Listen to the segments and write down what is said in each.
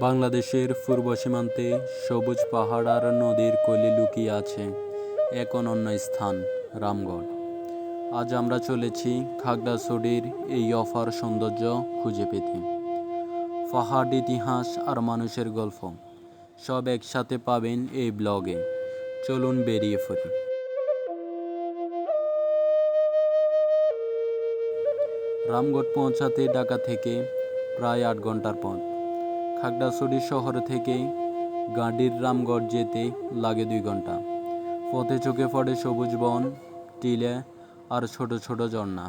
বাংলাদেশের পূর্ব সীমান্তে সবুজ পাহাড় আর নদীর কলি লুকিয়ে আছে এক অনন্য স্থান, রামগড়। আজ আমরা চলেছি খাগড়াছড়ির এই অফার সৌন্দর্য খুঁজে পেতে। পাহাড় ইতিহাস আর মানুষের গল্প। সব একসাথে পাবেন এই ব্লগে। চলুন বেরিয়ে পড়ি। রামগড় পৌঁছাতে ঢাকা থেকে প্রায় আট ঘণ্টার পথ। খাগড়াছড়ি শহর থেকে গাড়ির রামগড় যেতে লাগে দুই ঘণ্টা পথে চোখে পড়ে সবুজ বন, টিলে আর ছোট ছোট ঝর্ণা।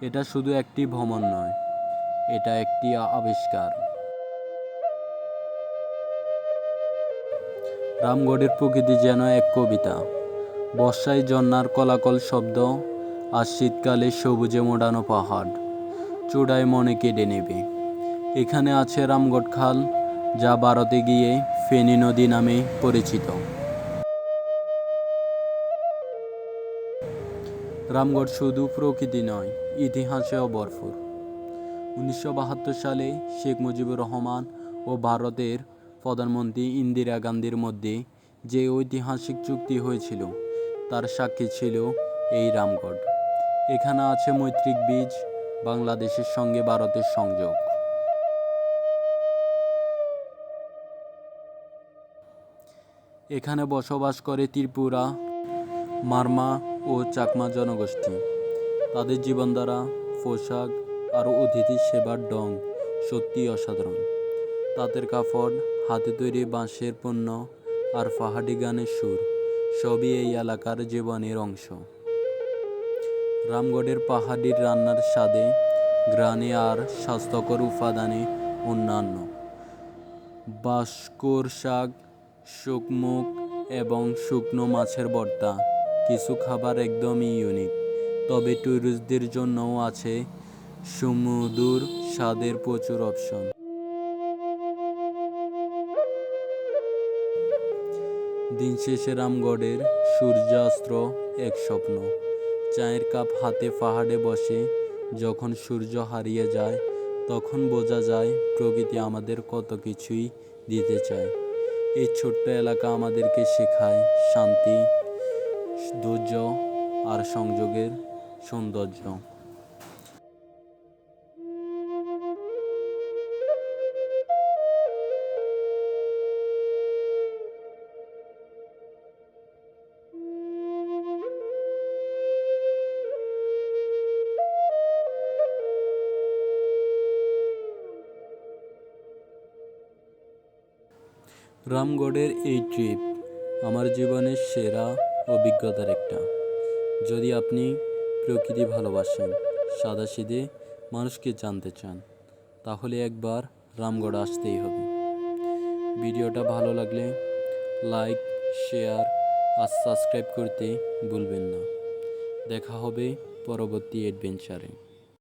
এটা শুধু একটি ভ্রমণ নয় এটা একটি আবিষ্কার। রামগড়ের প্রকৃতি যেন এক কবিতা। বর্ষায় জন্নার কলাকল শব্দ আর শীতকালে সবুজে মোড়ানো পাহাড়। চূড়ায় মনে কেড়ে নেবে। এখানে আছে রামগড় খাল, যা ভারতে গিয়ে ফেনী নদী নামে পরিচিত। রামগড় শুধু প্রকৃতি নয়, ইতিহাসেও ভরপুর। উনিশশো বাহাত্তর সালে শেখ মুজিবুর রহমান ও ভারতের প্রধানমন্ত্রী ইন্দিরা গান্ধীর মধ্যে যে ঐতিহাসিক চুক্তি হয়েছিল, তার সাক্ষী ছিল এই রামগড়। এখানে আছে মৈত্রিক বীজ, বাংলাদেশের সঙ্গে ভারতের সংযোগ। এখানে বসবাস করে ত্রিপুরা, মারমা ও চাকমা জনগোষ্ঠী। তাদের জীবনধারা, পোশাক আর অতিথি সেবার ডং সত্যি অসাধারণ। তাঁতের কাপড় হাতে তৈরি বাঁশের পণ্য আর পাহাড়ি গানের সুর, সবই এই এলাকার জীবনের অংশ। রামগড়ের পাহাড়ির রান্নার স্বাদে গ্রানে আর স্বাস্থ্যকর উপাদানে অন্যান্য। বাস্কর শাক, শুকমুখ এবং শুকনো মাছের ভর্তা কিছু খাবার একদমই ইউনিক তবে ট্যুরিস্টদের জন্যও আছে সুমধুর স্বাদের প্রচুর অপশন দিন শেষে রামগড়ের সূর্যাস্ত এক স্বপ্ন। চায়ের কাপ হাতে পাহাড়ে বসে, যখন সূর্য হারিয়ে যায়, তখন বোঝা যায় প্রকৃতি আমাদের কত কিছুই দিতে চায়। এই ছোট্ট এলাকা আমাদেরকে শেখায় শান্তি, ধৈর্য আর সংযোগের সৌন্দর্য। রামগড়ের এই ট্রিপ আমার জীবনের সেরা অভিজ্ঞতার একটা। যদি আপনি প্রকৃতি ভালোবাসেন, সাদাসিধে মানুষকে জানতে চান, তাহলে একবার রামগড় আসতেই হবে। ভিডিওটা ভালো লাগলে লাইক, শেয়ার আর সাবস্ক্রাইব করতে ভুলবেন না। দেখা হবে পরবর্তী অ্যাডভেঞ্চারে